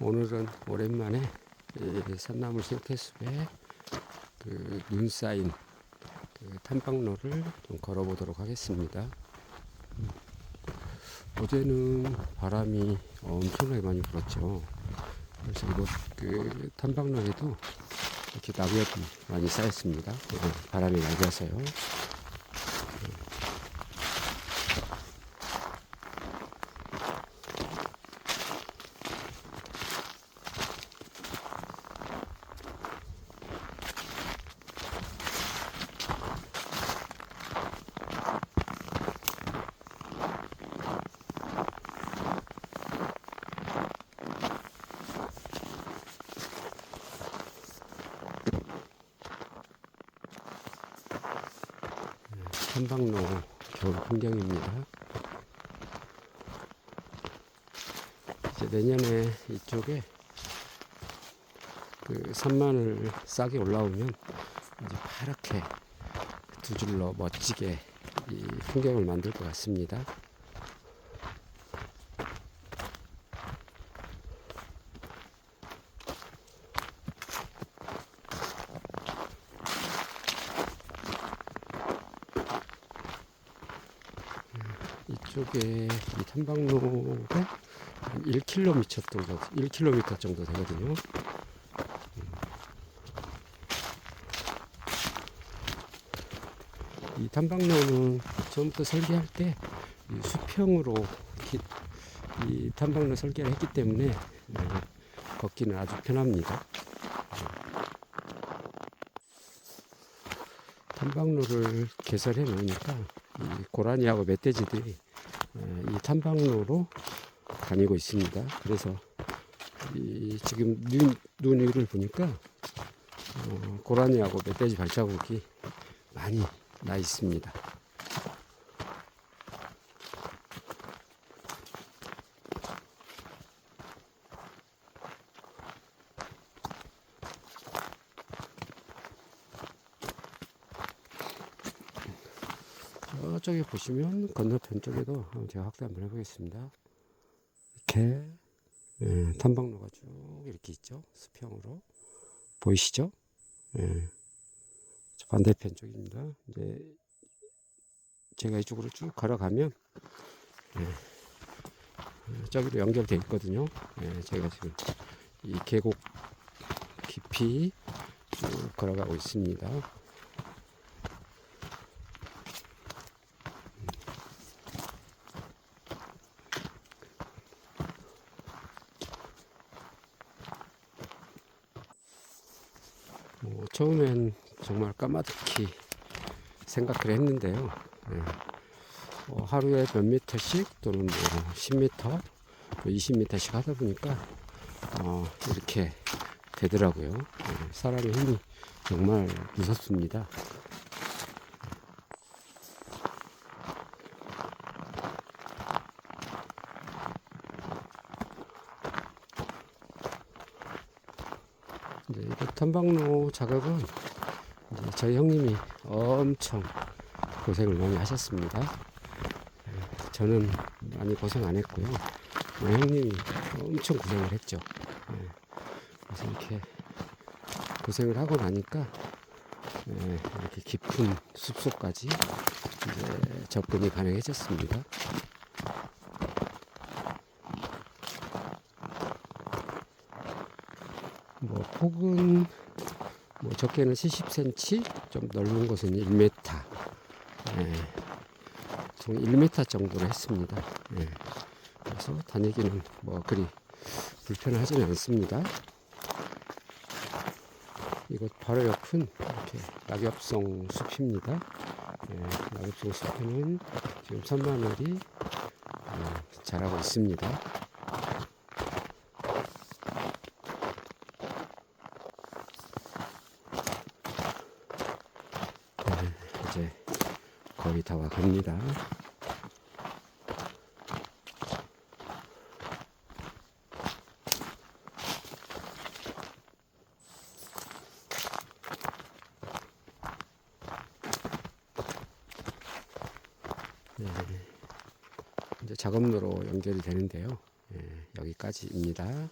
오늘은 오랜만에 이 산나물 생태숲에 그 눈 쌓인 그 탐방로를 좀 걸어보도록 하겠습니다. 음, 어제는 바람이 엄청나게 많이 불었죠. 그래서 이곳 그 탐방로에도 이렇게 낙엽이 많이 쌓였습니다. 어, 바람이 낮아서요. 탐방로 겨울 풍경입니다. 이제 내년에 이쪽에 그 산만을 싸게 올라오면 이제 파랗게 두 줄로 멋지게 이 풍경을 만들 것 같습니다. 이쪽에 이 탐방로가 한 1km 정도, 1km 정도 되거든요. 이 탐방로는 처음부터 설계할 때이 수평으로 기- 이 탐방로 설계를 했기 때문에 네, 걷기는 아주 편합니다. 탐방로를 개설해 놓으니까 이 고라니하고 멧돼지들이 어, 이 탐방로로 다니고 있습니다. 그래서 이 지금 눈, 눈 위를 보니까 어, 고라니하고 멧돼지 발자국이 많이 나 있습니다. 저쪽에 보시면 건너편 쪽에도 제가 확대 한번 해보겠습니다. 이렇게 예, 탐방로가 쭉 이렇게 있죠. 수평으로 보이시죠? 예. 저 반대편 쪽입니다. 이제 제가 이쪽으로 쭉 걸어가면 예, 어, 저기로 연결돼 있거든요. 예, 제가 지금 이 계곡 깊이 쭉 걸어가고 있습니다. 뭐 처음엔 정말 까마득히 생각을 했는데요. 예. 뭐 하루에 몇 미터씩 또는 뭐 10미터, 20미터씩 하다 보니까 어, 이렇게 되더라고요. 예. 사람의 힘이 정말 무섭습니다. 이제 이거 탐방로 작업은 저희 형님이 엄청 고생을 많이 하셨습니다. 예, 저는 많이 고생 안 했고요. 뭐 형님이 엄청 고생을 했죠. 예, 그래서 이렇게 고생을 하고 나니까 예, 이렇게 깊은 숲속까지 접근이 가능해졌습니다. 뭐 폭은 뭐 적게는 70cm, 좀 넓은 곳은 1m, 예, 총 1m 정도로 했습니다. 예, 그래서 다니기는 뭐 그리 불편하지는 않습니다. 이곳 바로 옆은 이렇게 낙엽송 숲입니다. 예, 낙엽송 숲에는 지금 선마늘이 예, 자라고 있습니다. 네, 이제 거의 다 와갑니다. 네, 이제 작업로로 연결이 되는데요. 예, 여기까지입니다.